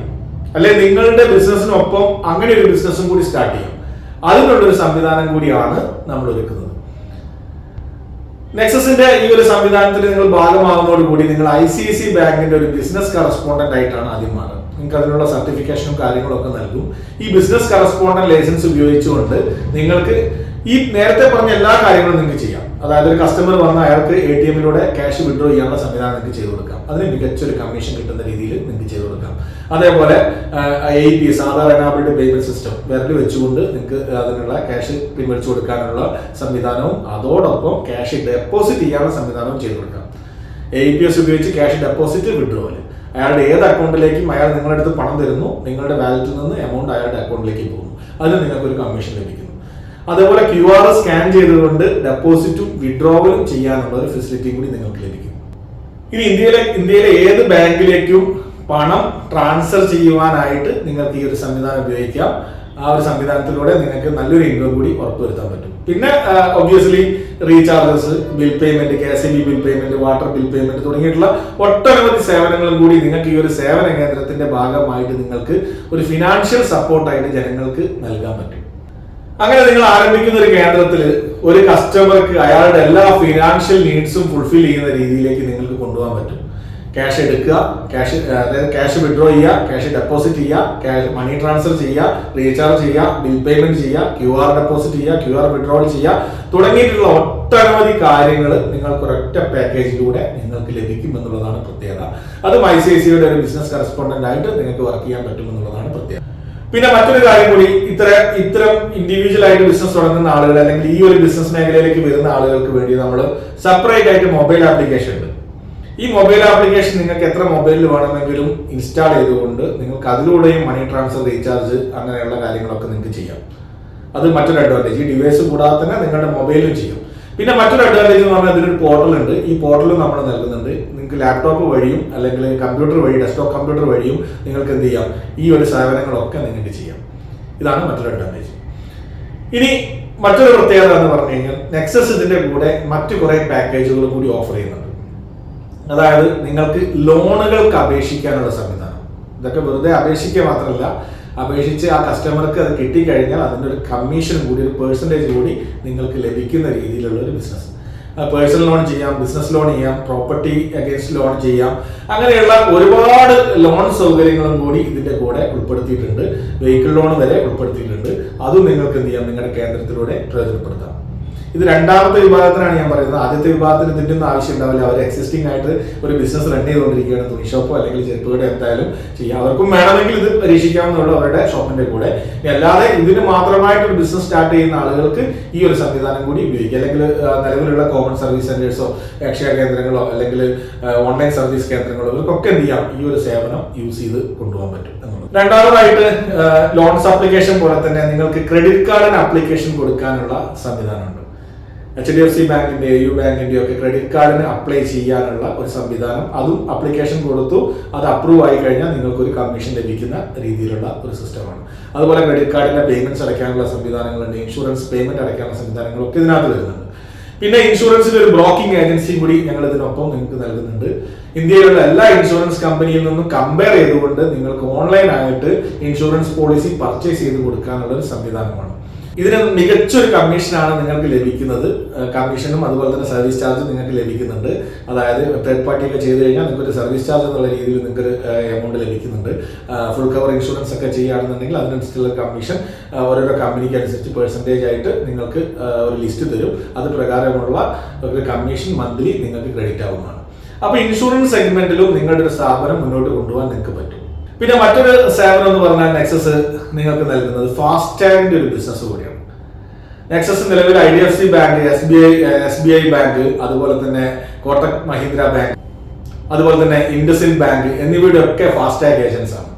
അല്ലെ നിങ്ങളുടെ ബിസിനസ്സിനൊപ്പം അങ്ങനെ ഒരു ബിസിനസ്സും കൂടി സ്റ്റാർട്ട് ചെയ്യാം. അതിനുള്ള ഒരു സംവിധാനം കൂടിയാണ് നമ്മൾ ഒരുക്കുന്നത് നെക്സസിന്റെ ഈ ഒരു സംവിധാനത്തിൽ നിങ്ങൾ ഭാഗമാകുന്നതോടുകൂടി നിങ്ങൾ ഐ സി ഐ സി ബാങ്കിന്റെ ഒരു ബിസിനസ് കറസ്പോണ്ടന്റ് ആയിട്ടാണ് ആദ്യം മാറുന്നത്. നിങ്ങൾക്ക് അതിനുള്ള സർട്ടിഫിക്കേഷനും കാര്യങ്ങളൊക്കെ നൽകും. ഈ ബിസിനസ് കറസ്പോണ്ടന്റ് ലൈസൻസ് ഉപയോഗിച്ചുകൊണ്ട് നിങ്ങൾക്ക് ഈ നേരത്തെ പറഞ്ഞ എല്ലാ കാര്യങ്ങളും നിങ്ങൾക്ക് ചെയ്യാം. അതായത് ഒരു കസ്റ്റമർ വന്ന അയാൾക്ക് എ ടി എമ്മിലൂടെ ക്യാഷ് വിഡ്രോ ചെയ്യാനുള്ള സംവിധാനം നിങ്ങൾക്ക് ചെയ്തു കൊടുക്കാം. അതിന് മികച്ചൊരു കമ്മീഷൻ കിട്ടുന്ന രീതിയിൽ നിങ്ങൾക്ക് ചെയ്തു കൊടുക്കാം. അതേപോലെ എ പി സാധാരണ പേയ്മെന്റ് സിസ്റ്റം വിരൽ വെച്ചുകൊണ്ട് നിങ്ങൾക്ക് അതിനുള്ള ക്യാഷ് പിൻവലിച്ചു കൊടുക്കാനുള്ള സംവിധാനവും അതോടൊപ്പം ക്യാഷ് ഡെപ്പോസിറ്റ് ചെയ്യാനുള്ള സംവിധാനവും ചെയ്തു കൊടുക്കാം. എ പി എസ് ഉപയോഗിച്ച് ക്യാഷ് ഡെപ്പോസിറ്റ് വിഡ്രോവൽ അയാളുടെ ഏത് അക്കൗണ്ടിലേക്കും അയാൾ നിങ്ങളുടെ അടുത്ത് പണം തരുന്നു നിങ്ങളുടെ വാലറ്റിൽ നിന്ന് എമൗണ്ട് അയാളുടെ അക്കൗണ്ടിലേക്ക് പോകുന്നു. അതിൽ നിങ്ങൾക്ക് ഒരു കമ്മീഷൻ ലഭിക്കുന്നു. അതേപോലെ ക്യു ആർ സ്കാൻ ചെയ്തുകൊണ്ട് ഡെപ്പോസിറ്റും വിഡ്രോവലും ചെയ്യാനുള്ള ഒരു ഫെസിലിറ്റി കൂടി നിങ്ങൾക്ക് ലഭിക്കും. ഇനി ഇന്ത്യയിലെ ഇന്ത്യയിലെ ഏത് ബാങ്കിലേക്കും പണം ട്രാൻസ്ഫർ ചെയ്യുവാനായിട്ട് നിങ്ങൾക്ക് ഈ ഒരു സംവിധാനം ഉപയോഗിക്കാം. ആ ഒരു സംവിധാനത്തിലൂടെ നിങ്ങൾക്ക് നല്ലൊരു ഇൻകം കൂടി ഉറപ്പുവരുത്താൻ പറ്റും. പിന്നെ obviously recharges bill payment K S B bill payment water bill payment തുടങ്ങിയിട്ടുള്ള ഒട്ടനവധി സേവനങ്ങളും കൂടി നിങ്ങൾക്ക് ഈ ഒരു സേവന കേന്ദ്രത്തിന്റെ ഭാഗമായിട്ട് നിങ്ങൾക്ക് ഒരു ഫിനാൻഷ്യൽ സപ്പോർട്ടായിട്ട് ജനങ്ങൾക്ക് നൽകാൻ പറ്റും. അങ്ങനെ നിങ്ങൾ ആരംഭിക്കുന്ന ഒരു കേന്ദ്രത്തിൽ ഒരു കസ്റ്റമർക്ക് അയാളുടെ എല്ലാ ഫിനാൻഷ്യൽ നീഡ്സും ഫുൾഫിൽ ചെയ്യുന്ന രീതിയിലേക്ക് നിങ്ങൾക്ക് കൊണ്ടുപോകാൻ പറ്റും. ക്യാഷ് എടുക്കുക ക്യാഷ് അതായത് ക്യാഷ് വിഡ്രോ ചെയ്യുക ക്യാഷ് ഡെപ്പോസിറ്റ് ചെയ്യുക മണി ട്രാൻസ്ഫർ ചെയ്യുക റീചാർജ് ചെയ്യുക ബിൽ പേയ്മെന്റ് ചെയ്യുക ക്യു ആർ ഡെപ്പോസിറ്റ് ചെയ്യുക ക്യു ആർ വിഡ്രോൾ ചെയ്യുക. തുടങ്ങിയിട്ടുള്ള ഒട്ടനവധി കാര്യങ്ങൾ നിങ്ങൾക്ക് ഒരൊറ്റ പാക്കേജിലൂടെ നിങ്ങൾക്ക് ലഭിക്കും എന്നുള്ളതാണ് പ്രത്യേകത. അത് ഐ സി ഐ സിയുടെ ഒരു ബിസിനസ് കറസ്പോണ്ടന്റ് ആയിട്ട് നിങ്ങൾക്ക് വർക്ക് ചെയ്യാൻ പറ്റും എന്നുള്ളതാണ് പ്രത്യേകത. പിന്നെ മറ്റൊരു കാര്യം കൂടി ഇത്ര ഇത്തരം ഇൻഡിവിജ്വൽ ആയിട്ട് ബിസിനസ് തുടങ്ങുന്ന ആളുകൾ അല്ലെങ്കിൽ ഈ ഒരു ബിസിനസ് മേഖലയിലേക്ക് വരുന്ന ആളുകൾക്ക് വേണ്ടി നമ്മൾ സെപ്പറേറ്റ് ആയിട്ട് മൊബൈൽ ആപ്ലിക്കേഷൻ ഉണ്ട്. ഈ മൊബൈൽ ആപ്ലിക്കേഷൻ നിങ്ങൾക്ക് എത്ര മൊബൈലിൽ വേണമെങ്കിലും ഇൻസ്റ്റാൾ ചെയ്തുകൊണ്ട് നിങ്ങൾക്ക് അതിലൂടെയും മണി ട്രാൻസ്ഫർ റീചാർജ് അങ്ങനെയുള്ള കാര്യങ്ങളൊക്കെ നിങ്ങൾക്ക് ചെയ്യാം. അത് മറ്റൊരു അഡ്വാന്റേജ് ഈ ഡിവൈസ് കൂടാതെ തന്നെ നിങ്ങളുടെ മൊബൈലും ചെയ്യും. പിന്നെ മറ്റൊരു അഡ്വാന്റേജ് എന്ന് പറഞ്ഞാൽ ഇതിനൊരു പോർട്ടൽ ഉണ്ട്. ഈ പോർട്ടൽ നമ്മൾ നൽകുന്നുണ്ട്. നിങ്ങൾക്ക് ലാപ്ടോപ്പ് വഴിയും അല്ലെങ്കിൽ കമ്പ്യൂട്ടർ വഴി ഡെസ്ക്ടോപ്പ് കമ്പ്യൂട്ടർ വഴിയും നിങ്ങൾക്ക് എന്ത് ചെയ്യാം? ഈ ഒരു സേവനങ്ങളൊക്കെ നിങ്ങൾക്ക് ചെയ്യാം. ഇതാണ് മറ്റൊരു അഡ്വാന്റേജ് ഇനി മറ്റൊരു പ്രത്യേകത എന്ന് പറഞ്ഞു കഴിഞ്ഞാൽ നെക്സസ് ഇതിന്റെ കൂടെ മറ്റു കുറേ പാക്കേജുകൾ കൂടി ഓഫർ ചെയ്യുന്നുണ്ട്. അതായത് നിങ്ങൾക്ക് ലോണുകൾക്ക് അപേക്ഷിക്കാനുള്ള സംവിധാനം. ഇതൊക്കെ വെറുതെ അപേക്ഷിക്കുക മാത്രമല്ല അപേക്ഷിച്ച് ആ കസ്റ്റമർക്ക് അത് കിട്ടിക്കഴിഞ്ഞാൽ അതിന്റെ ഒരു കമ്മീഷൻ കൂടി ഒരു പേഴ്സന്റേജ് കൂടി നിങ്ങൾക്ക് ലഭിക്കുന്ന രീതിയിലുള്ള ഒരു ബിസിനസ് പേഴ്സണൽ ലോൺ ചെയ്യാം ബിസിനസ് ലോൺ ചെയ്യാം പ്രോപ്പർട്ടി അഗേൻസ്റ്റ് ലോൺ ചെയ്യാം. അങ്ങനെയുള്ള ഒരുപാട് ലോൺ സൗകര്യങ്ങളും കൂടി ഇതിന്റെ കൂടെ ഉൾപ്പെടുത്തിയിട്ടുണ്ട്. വെഹിക്കിൾ ലോൺ വരെ ഉൾപ്പെടുത്തിയിട്ടുണ്ട്. അതും നിങ്ങൾക്ക് എന്ത് ചെയ്യാം? നിങ്ങളുടെ കേന്ദ്രത്തിലൂടെ പ്രയോജനപ്പെടുത്താം. ഇത് രണ്ടാമത്തെ വിഭാഗത്തിനാണ് ഞാൻ പറയുന്നത്. ആദ്യത്തെ വിഭാഗത്തിന് ഇതിന്റെ ഒന്നും ആവശ്യം ഉണ്ടാവില്ല അവർ എക്സിസ്റ്റിംഗ് ആയിട്ട് ഒരു ബിസിനസ് റൺ ചെയ്തുകൊണ്ടിരിക്കുകയാണ്. തുണി ഷോപ്പോ അല്ലെങ്കിൽ ചെരുപ്പ് കട എന്തായാലും ചെയ്യാം. അവർക്കും വേണമെങ്കിൽ ഇത് പരീക്ഷിക്കാവുന്നുള്ളൂ അവരുടെ ഷോപ്പിന്റെ കൂടെ. അല്ലാതെ ഇതിന് മാത്രമായിട്ട് ഒരു ബിസിനസ് സ്റ്റാർട്ട് ചെയ്യുന്ന ആളുകൾക്ക് ഈ ഒരു സംവിധാനം കൂടി ഉപയോഗിക്കാം. അല്ലെങ്കിൽ നിലവിലുള്ള കോമൺ സർവീസ് സെന്റേഴ്സോ അക്ഷയ കേന്ദ്രങ്ങളോ അല്ലെങ്കിൽ ഓൺലൈൻ സർവീസ് കേന്ദ്രങ്ങളോ ഇവർക്കൊക്കെ എന്ത് ചെയ്യാം? ഈ ഒരു സേവനം യൂസ് ചെയ്ത് കൊണ്ടുപോകാൻ പറ്റും രണ്ടാമതായിട്ട് ലോൺസ് ആപ്ലിക്കേഷൻ പോലെ തന്നെ നിങ്ങൾക്ക് ക്രെഡിറ്റ് കാർഡിന് ആപ്ലിക്കേഷൻ കൊടുക്കാനുള്ള സംവിധാനമുണ്ട്. എച്ച് ഡി എഫ് സി ബാങ്കിന്റെ യു ബാങ്കിന്റെ ഒക്കെ ക്രെഡിറ്റ് കാർഡിന് അപ്ലൈ ചെയ്യാനുള്ള ഒരു സംവിധാനം അതും അപ്ലിക്കേഷൻ കൊടുത്തു. അത് അപ്രൂവ് ആയി കഴിഞ്ഞാൽ നിങ്ങൾക്ക് ഒരു കമ്മീഷൻ ലഭിക്കുന്ന രീതിയിലുള്ള ഒരു സിസ്റ്റമാണ് അതുപോലെ ക്രെഡിറ്റ് കാർഡിന്റെ പേയ്മെന്റ്സ് അടയ്ക്കാനുള്ള സംവിധാനങ്ങളുണ്ട് ഇൻഷുറൻസ് പേയ്മെന്റ് അടയ്ക്കാനുള്ള സംവിധാനങ്ങളൊക്കെ ഇതിനകത്ത് വരുന്നുണ്ട്. പിന്നെ ഇൻഷുറൻസിന്റെ ഒരു ബ്രോക്കിംഗ് ഏജൻസിയും കൂടി ഞങ്ങൾ ഇതിനൊപ്പം നിങ്ങൾക്ക് നൽകുന്നുണ്ട്. ഇന്ത്യയിലുള്ള എല്ലാ ഇൻഷുറൻസ് കമ്പനിയിൽ നിന്നും കമ്പയർ ചെയ്തുകൊണ്ട് നിങ്ങൾക്ക് ഓൺലൈൻ ആയിട്ട് ഇൻഷുറൻസ് പോളിസി പർച്ചേസ് ചെയ്ത് കൊടുക്കാനുള്ള ഒരു സംവിധാനമാണ്. ഇതിന് മികച്ചൊരു കമ്മീഷനാണ് നിങ്ങൾക്ക് ലഭിക്കുന്നത്. കമ്മീഷനും അതുപോലെ തന്നെ സർവീസ് ചാർജ് നിങ്ങൾക്ക് ലഭിക്കുന്നുണ്ട്. അതായത് തേർഡ് പാർട്ടിയൊക്കെ ചെയ്ത് കഴിഞ്ഞാൽ നിങ്ങൾക്ക് ഒരു സർവീസ് ചാർജ് എന്നുള്ള രീതിയിൽ നിങ്ങൾക്ക് ഒരു എമൗണ്ട് ലഭിക്കുന്നുണ്ട്. ഫുൾ കവർ ഇൻഷുറൻസ് ഒക്കെ ചെയ്യുകയാണെന്നുണ്ടെങ്കിൽ അതിനനുസരിച്ചുള്ള കമ്മീഷൻ ഓരോരോ കമ്പനിക്ക് അനുസരിച്ച് പെർസെന്റേജ് ആയിട്ട് നിങ്ങൾക്ക് ഒരു ലിസ്റ്റ് തരും. അത് പ്രകാരമുള്ള ഒരു കമ്മീഷൻ മന്ത്ലി നിങ്ങൾക്ക് ക്രെഡിറ്റ് ആവുന്നതാണ്. അപ്പോൾ ഇൻഷുറൻസ് സെഗ്മെന്റിലും നിങ്ങളുടെ ഒരു സ്ഥാപനം മുന്നോട്ട് കൊണ്ടുപോകാൻ നിങ്ങൾക്ക് പറ്റും. പിന്നെ മറ്റൊരു സേവനം എന്ന് പറഞ്ഞാൽ നെക്സസ് നിങ്ങൾക്ക് നൽകുന്നത് ഫാസ്റ്റാഗിന്റെ ഒരു ബിസിനസ് കൂടിയാണ്. നെക്സസ് നിലവിൽ I D F C bank S B I S B I bank അതുപോലെ തന്നെ കോട്ടക് മഹീന്ദ്ര ബാങ്ക് അതുപോലെ തന്നെ ഇൻഡസിൻ ബാങ്ക് എന്നിവയുടെ ഒക്കെ ഫാസ്റ്റാഗ് ഏജൻസ് ആണ്.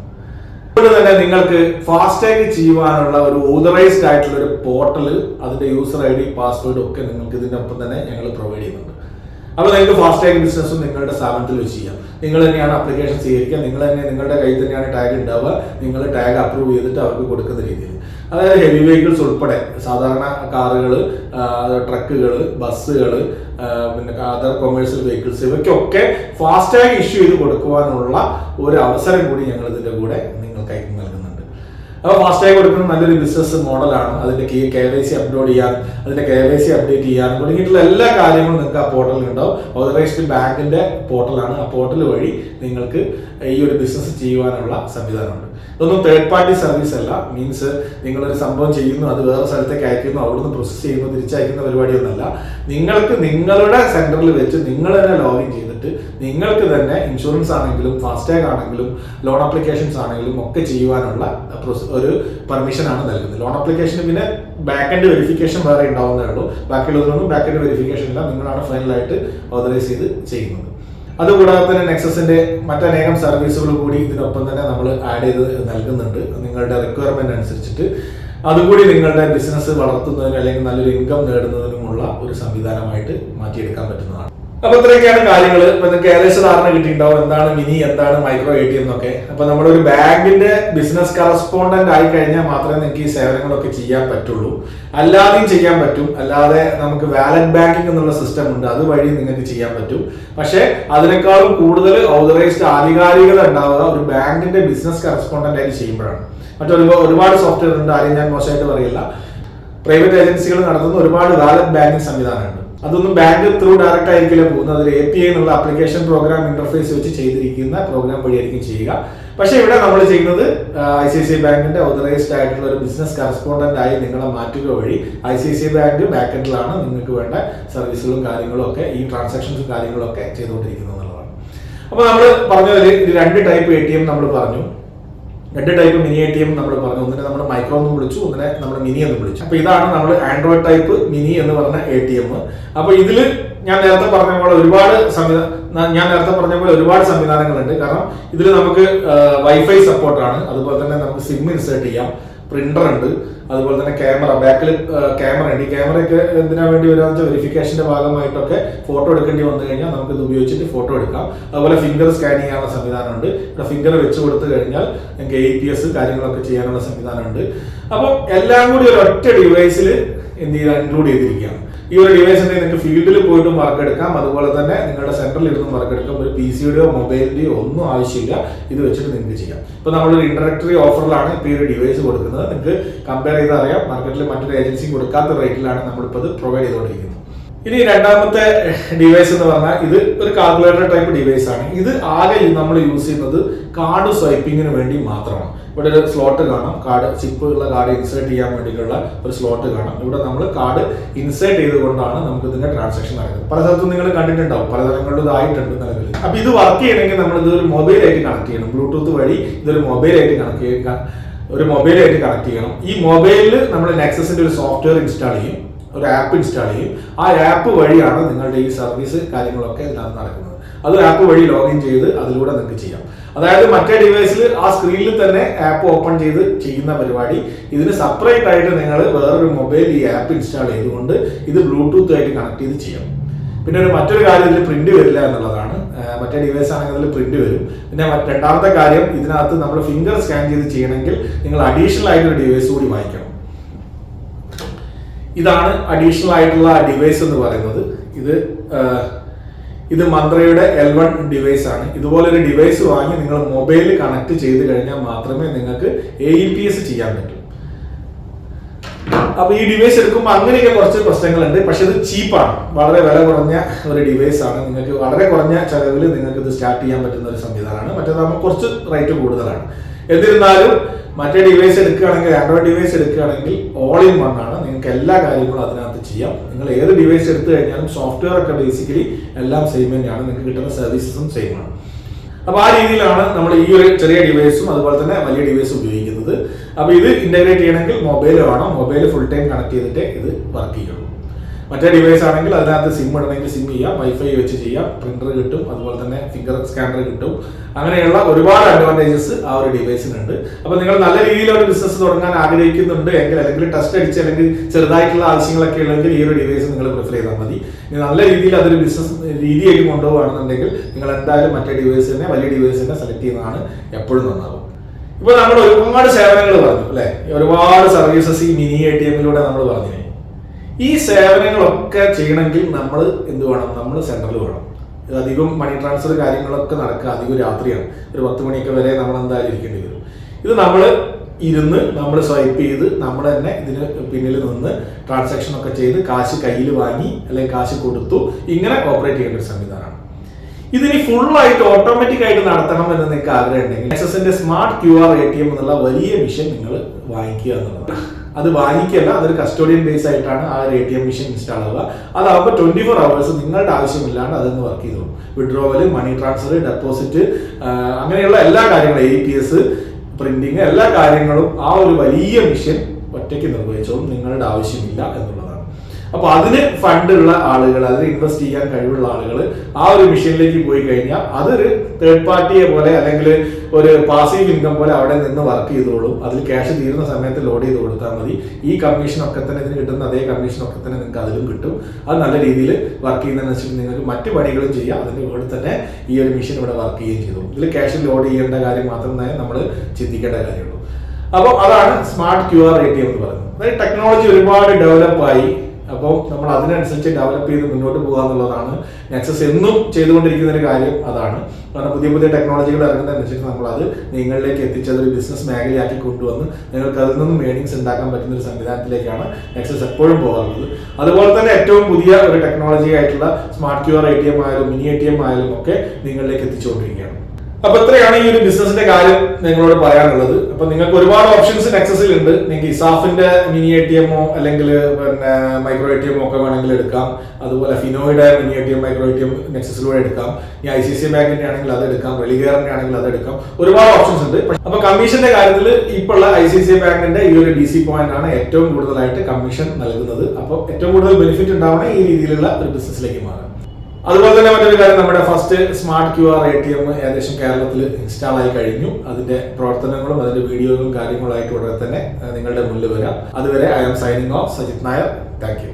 അതുപോലെ തന്നെ നിങ്ങൾക്ക് ഫാസ്റ്റാഗ് ചെയ്യുവാനുള്ള ഒരു ഓതറൈസ്ഡ് ആയിട്ടുള്ള ഒരു പോർട്ടൽ അതിന്റെ യൂസർ ഐ ഡി പാസ്വേഡ് ഒക്കെ നിങ്ങൾക്ക് ഇതിനൊപ്പം തന്നെ ഞങ്ങൾ പ്രൊവൈഡ് ചെയ്യുന്നുണ്ട്. അപ്പോൾ നിങ്ങൾക്ക് ടാഗ് ബിസിനസ്സും നിങ്ങളുടെ സ്ഥാപനത്തിൽ വെച്ച് ചെയ്യാം. നിങ്ങൾ തന്നെയാണ് അപ്ലിക്കേഷൻ സ്വീകരിക്കുക. നിങ്ങൾ തന്നെ നിങ്ങളുടെ കയ്യിൽ തന്നെയാണ് ടാഗ് ഉണ്ടാവുക നിങ്ങൾ ടാഗ് അപ്രൂവ് ചെയ്തിട്ട് അവർക്ക് കൊടുക്കുന്ന രീതിയിൽ. അതായത് ഹെവി വെഹിക്കിൾസ് ഉൾപ്പെടെ സാധാരണ കാറുകൾ ട്രക്കുകൾ ബസ്സുകൾ പിന്നെ അതർ കൊമേഴ്സ്യൽ വെഹിക്കിൾസ് ഇവയ്ക്കൊക്കെ ടാഗ് ഇഷ്യൂ ചെയ്ത് കൊടുക്കുവാനുള്ള ഒരു അവസരം കൂടി ഞങ്ങൾ ഇതിന്റെ കൂടെ നിങ്ങൾക്കായി അപ്പോൾ ഫാസ്റ്റാഗ് കൊടുക്കുന്ന നല്ലൊരു ബിസിനസ് മോഡലാണ് അതിന്റെ കെ വൈ സി അപ്ലോഡ് ചെയ്യാൻ അതിന്റെ കെ വൈ സി അപ്ഡേറ്റ് ചെയ്യാൻ തുടങ്ങിയിട്ടുള്ള എല്ലാ കാര്യങ്ങളും നിങ്ങൾക്ക് ആ പോർട്ടലിൽ ഉണ്ടാവും. ഓതറൈസ്ഡ് ബാങ്കിന്റെ പോർട്ടലാണ് ആ പോർട്ടൽ വഴി നിങ്ങൾക്ക് ഈ ഒരു ബിസിനസ് ചെയ്യുവാനുള്ള സംവിധാനമുണ്ട്. ഇതൊന്നും തേർഡ് പാർട്ടി സർവീസ് അല്ല. മീൻസ് നിങ്ങളൊരു സംഭവം ചെയ്യുന്നു അത് വേറെ സ്ഥലത്തേക്ക് അയക്കുന്നു അവിടുന്ന് പ്രോസസ്സ് ചെയ്യുന്നു തിരിച്ചയക്കുന്ന പരിപാടിയൊന്നുമല്ല. നിങ്ങൾക്ക് നിങ്ങളുടെ സെന്ററിൽ വെച്ച് നിങ്ങൾ തന്നെ ലോഗിൻ ചെയ്തിട്ട് നിങ്ങൾക്ക് തന്നെ ഇൻഷുറൻസ് ആണെങ്കിലും ഫാസ്ടാഗ് ആണെങ്കിലും ലോൺ അപ്ലിക്കേഷൻസ് ആണെങ്കിലും ഒക്കെ ചെയ്യുവാനുള്ള ഒരു പെർമിഷൻ ആണ് നൽകുന്നത്. ലോൺ അപ്ലിക്കേഷന് പിന്നെ ബാക്ക് എൻഡ് വെരിഫിക്കേഷൻ വേറെ ഉണ്ടാവുന്നേ ഉള്ളൂ. ബാക്കിയുള്ളവരൊന്നും ബാക്ക് എൻഡ് വെരിഫിക്കേഷൻ ഇല്ല. നിങ്ങളാണ് ഫൈനലായിട്ട് ഓതറൈസ് ചെയ്ത് ചെയ്യുന്നത്. അതുകൂടാതെ തന്നെ നെക്സസിന്റെ മറ്റനേകം സർവീസുകൾ കൂടി ഇതിനൊപ്പം തന്നെ നമ്മൾ ആഡ് ചെയ്ത് നൽകുന്നുണ്ട്. നിങ്ങളുടെ റിക്വയർമെന്റ് അനുസരിച്ചിട്ട് അതുകൂടി നിങ്ങളുടെ ബിസിനസ് വളർത്തുന്നതിന് അല്ലെങ്കിൽ നല്ലൊരു ഇൻകം നേടുന്നതിനുമുള്ള ഒരു സംവിധാനമായിട്ട് മാറ്റിയെടുക്കാൻ പറ്റുന്നതാണ്. അപ്പൊ ഇത്രയൊക്കെയാണ് കാര്യങ്ങൾ ഇപ്പൊ ഏകദേശം ധാരണ കിട്ടിയിട്ടുണ്ടാവും. എന്താണ് മിനി എന്താണ് മൈക്രോ എ ടി എം എന്നൊക്കെ. അപ്പൊ നമ്മുടെ ഒരു ബാങ്കിന്റെ ബിസിനസ് കറസ്പോണ്ടന്റ് ആയി കഴിഞ്ഞാൽ മാത്രമേ നിങ്ങൾക്ക് ഈ സേവനങ്ങളൊക്കെ ചെയ്യാൻ പറ്റുള്ളൂ. അല്ലാതെയും ചെയ്യാൻ പറ്റും. അല്ലാതെ നമുക്ക് വാലറ്റ് ബാങ്കിങ് എന്നുള്ള സിസ്റ്റം ഉണ്ട്. അതുവഴി നിങ്ങൾക്ക് ചെയ്യാൻ പറ്റും. പക്ഷേ അതിനേക്കാളും കൂടുതൽ ഓതറൈസ്ഡ് ആധികാരികത ഉണ്ടാവുക ഒരു ബാങ്കിന്റെ ബിസിനസ് കറസ്പോണ്ടന്റ് ആയിട്ട് ചെയ്യുമ്പോഴാണ്. മറ്റൊരു ഒരുപാട് സോഫ്റ്റ്വെയർ ഉണ്ട്. ആരെയും ഞാൻ മോശമായിട്ട് പറയില്ല. പ്രൈവറ്റ് ഏജൻസികൾ നടത്തുന്ന ഒരുപാട് വാലറ്റ് ബാങ്കിങ് സംവിധാനമുണ്ട് അതൊന്നും ബാങ്ക് ത്രൂ ഡയറക്റ്റ് ആയിരിക്കില്ല പോകുന്നത്. അതിൽ എ പി ഐ എന്നുള്ള ആപ്ലിക്കേഷൻ പ്രോഗ്രാം ഇന്റർഫേസ് വെച്ച് ചെയ്തിരിക്കുന്ന പ്രോഗ്രാം വഴിയായിരിക്കും ചെയ്യുക. പക്ഷെ ഇവിടെ നമ്മൾ ചെയ്യുന്നത് ഐ സി സി ബാങ്കിന്റെ ഓതറൈസ്ഡ് ആയിട്ടുള്ള ഒരു ബിസിനസ് കറസ്പോണ്ടന്റ് ആയി നിങ്ങളെ മാറ്റുക വഴി ഐ സി സി ബാങ്ക് ബാക്കെൻഡിലാണ് നിങ്ങൾക്ക് വേണ്ട സർവീസുകളും കാര്യങ്ങളും ഒക്കെ ഈ ട്രാൻസാക്ഷൻസും കാര്യങ്ങളും ഒക്കെ ചെയ്തുകൊണ്ടിരിക്കുന്നത് എന്നുള്ളതാണ്. അപ്പോൾ നമ്മൾ പറഞ്ഞ ഒരു രണ്ട് ടൈപ്പ് എ ടി എം നമ്മൾ പറഞ്ഞു. രണ്ട് type mini A T M നമ്മൾ പറഞ്ഞു. ഒന്നിനെ നമ്മൾ മൈക്രോ എന്ന് വിളിച്ചു ഒന്നിനെ നമ്മൾ മിനി എന്ന് വിളിച്ചു. അപ്പൊ ഇതാണ് നമ്മൾ ആൻഡ്രോയിഡ് ടൈപ്പ് മിനി എന്ന് പറഞ്ഞ എ ടി എം അപ്പൊ ഇതിൽ ഞാൻ നേരത്തെ പറഞ്ഞ പോലെ ഒരുപാട് സംവിധാനം ഞാൻ നേരത്തെ പറഞ്ഞ പോലെ ഒരുപാട് സംവിധാനങ്ങളുണ്ട്. കാരണം ഇതിൽ നമുക്ക് വൈഫൈ സപ്പോർട്ടാണ് അതുപോലെ തന്നെ നമുക്ക് സിം ഇൻസേർട്ട് ചെയ്യാം. പ്രിന്റർ ഉണ്ട്. അതുപോലെ തന്നെ ക്യാമറ ബാക്കിൽ ക്യാമറ ഉണ്ട്. ഈ ക്യാമറയൊക്കെ എന്തിനാ വേണ്ടി വരാന്ന് വെച്ചാൽ വെരിഫിക്കേഷന്റെ ഭാഗമായിട്ടൊക്കെ ഫോട്ടോ എടുക്കേണ്ടി വന്നു കഴിഞ്ഞാൽ നമുക്ക് ഇത് ഉപയോഗിച്ചിട്ട് ഫോട്ടോ എടുക്കാം. അതുപോലെ ഫിംഗർ സ്കാൻ ചെയ്യാനുള്ള സംവിധാനമുണ്ട് ഇവിടെ ഫിംഗർ വെച്ച് കൊടുത്തു കഴിഞ്ഞാൽ നിങ്ങൾക്ക് എ പി എസ് കാര്യങ്ങളൊക്കെ ചെയ്യാനുള്ള സംവിധാനമുണ്ട് അപ്പോൾ എല്ലാം കൂടി ഒരു ഒറ്റ ഡിവൈസിൽ എന്ത് ചെയ്താൽ ഇൻക്ലൂഡ് ചെയ്തിരിക്കുകയാണ്. ഈ ഒരു ഡിവൈസ് ഉണ്ടെങ്കിൽ നിങ്ങൾക്ക് ഫീൽഡിൽ പോയിട്ടും വർക്ക് എടുക്കാം. അതുപോലെ തന്നെ നിങ്ങളുടെ സെന്ററിൽ ഇരുന്നും വർക്ക് എടുക്കാം. ഒരു പി സിയുടെയോ മൊബൈലിന്റെയോ ഒന്നും ആവശ്യമില്ല. ഇത് വെച്ചിട്ട് നിങ്ങൾക്ക് ചെയ്യാം. ഇപ്പൊ നമ്മളൊരു ഇൻട്രക്ടറി ഓഫറിലാണ് ഇപ്പോൾ ഈ ഒരു ഡിവൈസ് കൊടുക്കുന്നത്. നിങ്ങൾക്ക് കമ്പയർ ചെയ്ത് അറിയാം. മാർക്കറ്റിൽ മറ്റൊരു ഏജൻസി കൊടുക്കാത്ത റേറ്റിലാണ് നമ്മളിപ്പോൾ ഇത് പ്രൊവൈഡ് ചെയ്തുകൊണ്ടിരിക്കുന്നത്. ഇനി രണ്ടാമത്തെ ഡിവൈസ് എന്ന് പറഞ്ഞാൽ ഇത് ഒരു കാൽക്കുലേറ്റർ ടൈപ്പ് ഡിവൈസ് ആണ്. ഇത് ആകെ നമ്മൾ യൂസ് ചെയ്യുന്നത് കാർഡ് സ്വൈപ്പിങ്ങിന് വേണ്ടി മാത്രമാണ്. ഇവിടെ ഒരു സ്ലോട്ട് കാണാം. കാർഡ് ചിപ്പ് ഉള്ള കാർഡ് ഇൻസേർട്ട് ചെയ്യാൻ വേണ്ടിയിട്ടുള്ള ഒരു സ്ലോട്ട് കാണാം. ഇവിടെ നമ്മൾ കാർഡ് ഇൻസേർട്ട് ചെയ്തുകൊണ്ടാണ് നമുക്ക് ഇതിന്റെ ട്രാൻസാക്ഷൻ നടക്കുന്നത്. പല സ്ഥലത്തും നിങ്ങൾ കണ്ടിട്ടുണ്ടാവും. പല സ്ഥലങ്ങളിലും ഇതായിട്ടുണ്ട് നിലവിൽ. അപ്പൊ ഇത് വർക്ക് ചെയ്യണമെങ്കിൽ നമ്മൾ ഇത് ഒരു മൊബൈലായിട്ട് കണക്ട് ചെയ്യണം. ബ്ലൂടൂത്ത് വഴി ഇതൊരു മൊബൈലായിട്ട് കണക്ട് ചെയ്യുക ഒരു മൊബൈലായിട്ട് കണക്ട് ചെയ്യണം. ഈ മൊബൈലിൽ നമ്മൾ നെക്സസിന്റെ ഒരു സോഫ്റ്റ്വെയർ ഇൻസ്റ്റാൾ ചെയ്യും. ഒരു ആപ്പ് ഇൻസ്റ്റാൾ ചെയ്യും. ആ ആപ്പ് വഴിയാണ് നിങ്ങളുടെ ഈ സർവീസ് കാര്യങ്ങളൊക്കെ എല്ലാം നടക്കുന്നത്. അത് ആപ്പ് വഴി ലോഗിൻ ചെയ്ത് അതിലൂടെ നിങ്ങൾക്ക് ചെയ്യാം. അതായത് മറ്റേ ഡിവൈസിൽ ആ സ്ക്രീനിൽ തന്നെ ആപ്പ് ഓപ്പൺ ചെയ്ത് ചെയ്യുന്ന പരിപാടി. ഇതിന് സെപ്പറേറ്റ് ആയിട്ട് നിങ്ങൾ വേറൊരു മൊബൈൽ ഈ ആപ്പ് ഇൻസ്റ്റാൾ ചെയ്തുകൊണ്ട് ഇത് ബ്ലൂടൂത്ത് ആയിട്ട് കണക്ട് ചെയ്ത് ചെയ്യാം. പിന്നെ ഒരു മറ്റൊരു കാര്യം ഇതിൽ പ്രിന്റ് വരില്ല എന്നുള്ളതാണ്. മറ്റേ ഡിവൈസ് ആണെങ്കിൽ അതിൽ പ്രിന്റ് വരും. പിന്നെ രണ്ടാമത്തെ കാര്യം ഇതിനകത്ത് നമ്മൾ ഫിംഗർ സ്കാൻ ചെയ്ത് ചെയ്യണമെങ്കിൽ നിങ്ങൾ അഡീഷണൽ ആയിട്ട് ഒരു ഡിവൈസ് കൂടി വാങ്ങിക്കണം ഇതാണ് അഡീഷണൽ ആയിട്ടുള്ള ഡിവൈസ് എന്ന് പറയുന്നത്. ഇത് ഇത് മന്ത്രയുടെ എൽ വൺ ഡിവൈസ് ആണ്. ഇതുപോലെ ഒരു ഡിവൈസ് വാങ്ങി നിങ്ങൾ മൊബൈലിൽ കണക്ട് ചെയ്ത് കഴിഞ്ഞാൽ മാത്രമേ നിങ്ങൾക്ക് എ ഇ പി എസ് ചെയ്യാൻ പറ്റൂ. അപ്പൊ ഈ ഡിവൈസ് എടുക്കുമ്പോൾ അങ്ങനെയൊക്കെ കുറച്ച് പ്രശ്നങ്ങളുണ്ട്. പക്ഷെ ഇത് ചീപ്പാണ് വളരെ വില കുറഞ്ഞ ഒരു ഡിവൈസ് ആണ്. നിങ്ങൾക്ക് വളരെ കുറഞ്ഞ ചെലവിൽ നിങ്ങൾക്ക് ഇത് സ്റ്റാർട്ട് ചെയ്യാൻ പറ്റുന്ന ഒരു സംവിധാനമാണ്. മറ്റേതാകുമ്പോൾ കുറച്ച് റേറ്റ് കൂടുതലാണ്. എന്നിരുന്നാലും മറ്റേ ഡിവൈസ് എടുക്കുകയാണെങ്കിൽ ആൻഡ്രോയിഡ് ഡിവൈസ് എടുക്കുകയാണെങ്കിൽ ഓൾ ഇൻ വൺ ആണ്. നിങ്ങൾക്ക് എല്ലാ കാര്യങ്ങളും അതിനകത്ത് ചെയ്യാം. നിങ്ങൾ ഏത് ഡിവൈസ് എടുത്തു കഴിഞ്ഞാലും സോഫ്റ്റ്വെയർ ഒക്കെ ബേസിക്കലി എല്ലാം സെയിം തന്നെയാണ്. നിങ്ങൾക്ക് കിട്ടുന്ന സർവീസസും സെയിം ആണ്. അപ്പൊ ആ രീതിയിലാണ് നമ്മൾ ഈ ഒരു ചെറിയ ഡിവൈസും അതുപോലെ തന്നെ വലിയ ഡിവൈസും ഉപയോഗിക്കുന്നത്. അപ്പൊ ഇത് ഇന്റഗ്രേറ്റ് ചെയ്യണമെങ്കിൽ മൊബൈൽ വേണം. മൊബൈൽ ഫുൾ ടൈം കണക്ട് ചെയ്തിട്ട് ഇത് വർക്ക് ചെയ്യുള്ളൂ. മറ്റേ ഡിവൈസ് ആണെങ്കിൽ അതിനകത്ത് സിം ഇടണമെങ്കിൽ സിം ചെയ്യാം വൈഫൈ വെച്ച് ചെയ്യാം പ്രിന്റർ കിട്ടും അതുപോലെ തന്നെ ഫിംഗർ സ്കാനർ കിട്ടും. അങ്ങനെയുള്ള ഒരുപാട് അഡ്വാന്റേജസ് ആ ഒരു ഡിവൈസിനുണ്ട് അപ്പൊ നിങ്ങൾ നല്ല രീതിയിൽ ഒരു ബിസിനസ് തുടങ്ങാൻ ആഗ്രഹിക്കുന്നുണ്ട് എങ്കിൽ അല്ലെങ്കിൽ ടെസ്റ്റ് അടിച്ച് അല്ലെങ്കിൽ ചെറുതായിട്ടുള്ള ആവശ്യങ്ങളൊക്കെ ഉള്ളെങ്കിൽ ഈ ഒരു ഡിവൈസ് നിങ്ങൾ പ്രിഫർ ചെയ്താൽ മതി. നല്ല രീതിയിൽ അതൊരു ബിസിനസ് രീതിയായിട്ട് കൊണ്ടുപോകുകയാണെന്നുണ്ടെങ്കിൽ നിങ്ങൾ എന്തായാലും മറ്റേ ഡിവൈസ് തന്നെ വലിയ ഡിവൈസ് തന്നെ സെലക്ട് ചെയ്യുന്നതാണ് എപ്പോഴും നന്നാവും. ഇപ്പൊ നമ്മൾ ഒരുപാട് സേവനങ്ങൾ പറഞ്ഞു അല്ലെ? ഒരുപാട് സർവീസസ് ഈ മിനി എ ടി എമ്മിലൂടെ നമ്മൾ പറഞ്ഞു. ഈ സേവനങ്ങളൊക്കെ ചെയ്യണമെങ്കിൽ നമ്മൾ എന്ത് വേണം? നമ്മൾ സെന്ററിൽ വേണം. അധികം മണി ട്രാൻസ്ഫർ കാര്യങ്ങളൊക്കെ നടക്കുക അധികം രാത്രിയാണ്. ഒരു പത്ത് മണിയൊക്കെ വരെ നമ്മൾ എന്തായാലും ഇരിക്കേണ്ടി വരും. ഇത് നമ്മൾ ഇരുന്ന് നമ്മൾ സ്വൈപ്പ് ചെയ്ത് നമ്മൾ തന്നെ ഇതിന് പിന്നിൽ നിന്ന് ട്രാൻസാക്ഷൻ ഒക്കെ ചെയ്ത് കാശ് കയ്യിൽ വാങ്ങി അല്ലെങ്കിൽ കാശ് കൊടുത്തു ഇങ്ങനെ ഓപ്പറേറ്റ് ചെയ്യേണ്ട ഒരു സംവിധാനമാണ്. ഇതിനി ഫുൾ ആയിട്ട് ഓട്ടോമാറ്റിക് ആയിട്ട് നടത്തണം എന്ന് നിങ്ങൾക്ക് ആഗ്രഹം ഉണ്ടെങ്കിൽ എക്സസിന്റെ smart Q R A T M എന്നുള്ള വലിയ മിഷൻ നിങ്ങൾ വാങ്ങിക്കുക എന്നുള്ളതാണ്. അത് വാങ്ങിക്കല്ല അതൊരു കസ്റ്റോഡിയൻ ബേസ് ആയിട്ടാണ് ആ ഒരു A T M machine install ആവുക. അതാകുമ്പോൾ ട്വന്റി ഫോർ അവേഴ്സ് നിങ്ങളുടെ ആവശ്യമില്ലാണ്ട് അതൊന്ന് വർക്ക് ചെയ്തോളും. വിഡ്രോവൽ മണി ട്രാൻസ്ഫർ ഡെപ്പോസിറ്റ് അങ്ങനെയുള്ള എല്ലാ കാര്യങ്ങളും എ പി എസ് പ്രിന്റിങ് എല്ലാ കാര്യങ്ങളും ആ ഒരു വലിയ മെഷീൻ ഒറ്റയ്ക്ക് നിർവഹിച്ചോളും. നിങ്ങളുടെ ആവശ്യമില്ല എന്നുള്ളതാണ്. അപ്പൊ അതിന് ഫണ്ട് ഉള്ള ആളുകൾ അതിന് ഇൻവെസ്റ്റ് ചെയ്യാൻ കഴിവുള്ള ആളുകൾ ആ ഒരു മിഷനിലേക്ക് പോയി കഴിഞ്ഞാൽ അതൊരു തേർഡ് പാർട്ടിയെ പോലെ അല്ലെങ്കിൽ ഒരു പാസീവ് ഇൻകം പോലെ അവിടെ നിന്ന് വർക്ക് ചെയ്തോളും. അതിൽ ക്യാഷ് തീരുന്ന സമയത്ത് ലോഡ് ചെയ്ത് കൊടുത്താൽ മതി. ഈ കമ്മീഷൻ ഒക്കെ തന്നെ ഇതിന് കിട്ടുന്ന അതേ കമ്മീഷൻ ഒക്കെ തന്നെ നിങ്ങൾക്ക് അതിലും കിട്ടും. അത് നല്ല രീതിയിൽ വർക്ക് ചെയ്യുന്നതെന്ന് വെച്ചാൽ നിങ്ങൾക്ക് മറ്റു പണികളും ചെയ്യാം. അതിന്റെ കൂടെ തന്നെ ഈ ഒരു മിഷൻ ഇവിടെ വർക്ക് ചെയ്യുകയും ചെയ്തു. ഇതിൽ ക്യാഷ് ലോഡ് ചെയ്യേണ്ട കാര്യം മാത്രം തന്നെ നമ്മൾ ചിന്തിക്കേണ്ട കാര്യമുള്ളൂ. അപ്പോൾ അതാണ് smart Q R A T M എന്ന് പറയുന്നത്. ടെക്നോളജി ഒരുപാട് ഡെവലപ്പ് ആയി. അപ്പോൾ നമ്മൾ അതിനനുസരിച്ച് ഡെവലപ്പ് ചെയ്ത് മുന്നോട്ട് പോകുക എന്നുള്ളതാണ് നെക്സസ് എന്നും ചെയ്തുകൊണ്ടിരിക്കുന്ന ഒരു കാര്യം അതാണ്. കാരണം പുതിയ പുതിയ ടെക്നോളജികൾ ഇറങ്ങുന്നതനുസരിച്ച് നമ്മൾ അത് നിങ്ങളിലേക്ക് എത്തിച്ചത് ഒരു ബിസിനസ് മേഖലയാക്കി കൊണ്ടുവന്ന് നിങ്ങൾക്ക് അതിൽ നിന്നും ഏണിങ്സ് ഉണ്ടാക്കാൻ പറ്റുന്ന ഒരു സംവിധാനത്തിലേക്കാണ് നെക്സസ് എപ്പോഴും പോകാറുള്ളത്. അതുപോലെ തന്നെ ഏറ്റവും പുതിയ ഒരു ടെക്നോളജി ആയിട്ടുള്ള smart Q R A T M ആയാലും മിനി എ ടി എം ആയാലും ഒക്കെ നിങ്ങളിലേക്ക് എത്തിച്ചുകൊണ്ടിരിക്കുകയാണ്. അപ്പൊ ഇത്രയാണ് ഈ ഒരു ബിസിനസിന്റെ കാര്യം നിങ്ങളോട് പറയാനുള്ളത്. അപ്പൊ നിങ്ങൾക്ക് ഒരുപാട് ഓപ്ഷൻസ് നെക്സസിൽ ഉണ്ട്. നിങ്ങൾക്ക് ഇസാഫിന്റെ മിനി എ ടി എമ്മോ അല്ലെങ്കിൽ പിന്നെ മൈക്രോ എ ടി എമ്മോ ഒക്കെ വേണമെങ്കിൽ എടുക്കാം. അതുപോലെ ഫിനോയുടെ mini A T M micro A T M നെക്സസിലൂടെ എടുക്കാം. ഈ ഐ സി സി ബാങ്കിന്റെ ആണെങ്കിൽ അത് എടുക്കാം. വെളികേറിന്റെ ആണെങ്കിൽ അത് എടുക്കാം. ഒരുപാട് ഓപ്ഷൻസ് ഉണ്ട്. അപ്പൊ കമ്മീഷന്റെ കാര്യത്തിൽ ഇപ്പോൾ ഐ സി സി ബാങ്കിന്റെ ഈ ഒരു ഡി സി പോയിന്റ് ആണ് ഏറ്റവും കൂടുതലായിട്ട് കമ്മീഷൻ നൽകുന്നത്. അപ്പോൾ ഏറ്റവും കൂടുതൽ ബെനിഫിറ്റ് ഉണ്ടാവണേ ഈ രീതിയിലുള്ള ഒരു ബിസിനസ്സിലേക്ക് മാറാം. അതുപോലെ തന്നെ മറ്റൊരു കാര്യം നമ്മുടെ first smart Q R A T M ഏകദേശം കേരളത്തിൽ ഇൻസ്റ്റാൾ ആയി കഴിഞ്ഞു. അതിന്റെ പ്രവർത്തനങ്ങളും അതിന്റെ വീഡിയോകളും കാര്യങ്ങളായിട്ട് ഉടനെ തന്നെ നിങ്ങളുടെ മുന്നിൽ വരാം. അതുവരെ I M signing off Sajith Nair thank